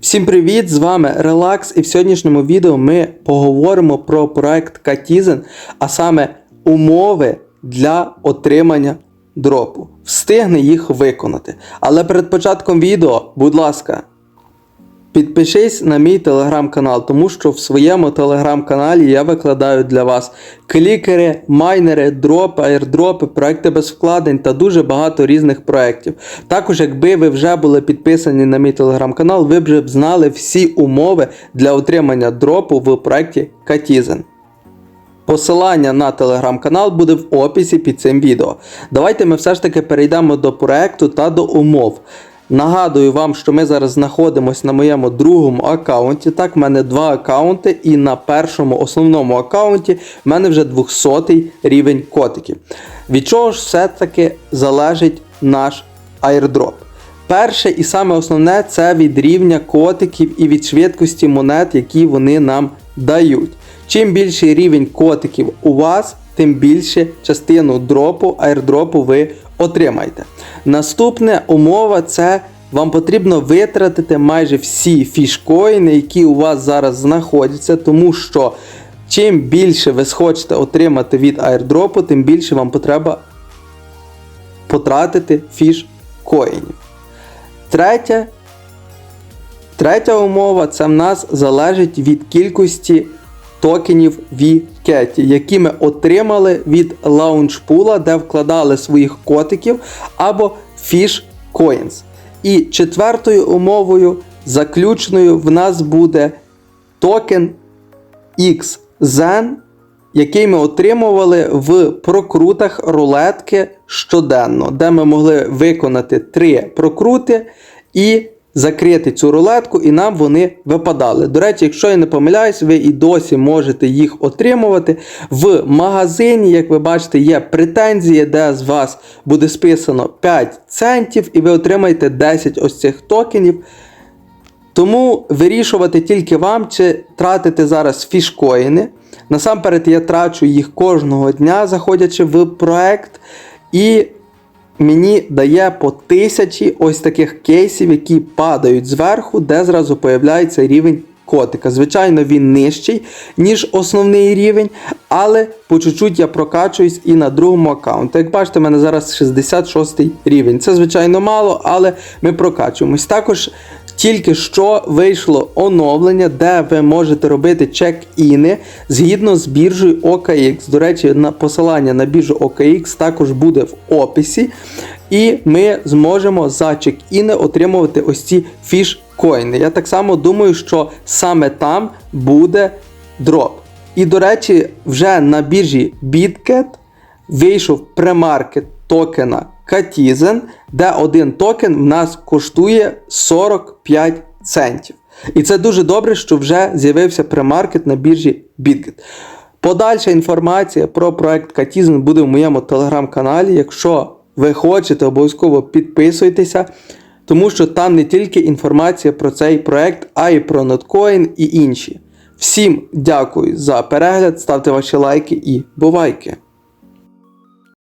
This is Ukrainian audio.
Всім привіт! З вами Релакс, і в сьогоднішньому відео ми поговоримо про проект Катізен, а саме умови для отримання дропу. Встигне їх виконати. Але перед початком відео, будь ласка, Підпишись на мій телеграм-канал, тому що в своєму телеграм-каналі я викладаю для вас клікери, майнери, дропи, аірдропи, проекти без вкладень та дуже багато різних проєктів. Також, якби ви вже були підписані на мій телеграм-канал, ви вже б знали всі умови для отримання дропу в проєкті Катізен. Посилання на телеграм-канал буде в описі під цим відео. Давайте ми все ж таки перейдемо до проекту та до умов. Нагадую вам, що ми зараз знаходимося на моєму другому аккаунті. Так, в мене два аккаунти, і на першому основному аккаунті в мене вже 200 рівень котиків. Від чого ж все-таки залежить наш airdrop? Перше і саме основне це від рівня котиків і від швидкості монет, які вони нам дають. Чим більший рівень котиків у вас, тим більше частину дропу, airdropу ви отримаєте. Наступна умова це вам потрібно витратити майже всі фішкоїни, які у вас зараз знаходяться, тому що чим більше ви схочете отримати від airdropу, тим більше вам потреба потратити фішкоїнів. Третє, третя умова це в нас залежить від кількості токенів V-Cat, які ми отримали від лаунчпула, де вкладали своїх котиків або Coins. І четвертою умовою, заключною, в нас буде токен XZen, який ми отримували в прокрутах рулетки щоденно, де ми могли виконати три прокрути і закрити цю рулетку, і нам вони випадали. До речі, якщо я не помиляюсь, ви і досі можете їх отримувати. В магазині, як ви бачите, є претензії, де з вас буде списано 5 центів, і ви отримаєте 10 ось цих токенів. Тому вирішувати тільки вам, чи тратити зараз фішкоїни. Насамперед, я трачу їх кожного дня, заходячи в проект. І мені дає по тисячі ось таких кейсів, які падають зверху, де зразу появляється рівень котика. Звичайно, він нижчий, ніж основний рівень, але по чуть-чуть я прокачуюсь і на другому аккаунті. Як бачите, в мене зараз 66 рівень. Це, звичайно, мало, але ми прокачуємось. Також. Тільки що вийшло оновлення, де ви можете робити чек-іни згідно з біржею OKX. До речі, на посилання на біржу OKX також буде в описі. І ми зможемо за чек-іни отримувати ось ці фіш-коїни. Я так само думаю, що саме там буде дроп. І, до речі, вже на біржі BitGet вийшов премаркет токена Katizen, де один токен в нас коштує 45 центів. І це дуже добре, що вже з'явився премаркет на біржі BitGet. Подальша інформація про проект Katizen буде в моєму телеграм-каналі. Якщо ви хочете, обов'язково підписуйтеся, тому що там не тільки інформація про цей проект, а й про Notcoin і інші. Всім дякую за перегляд, ставте ваші лайки і бувайки!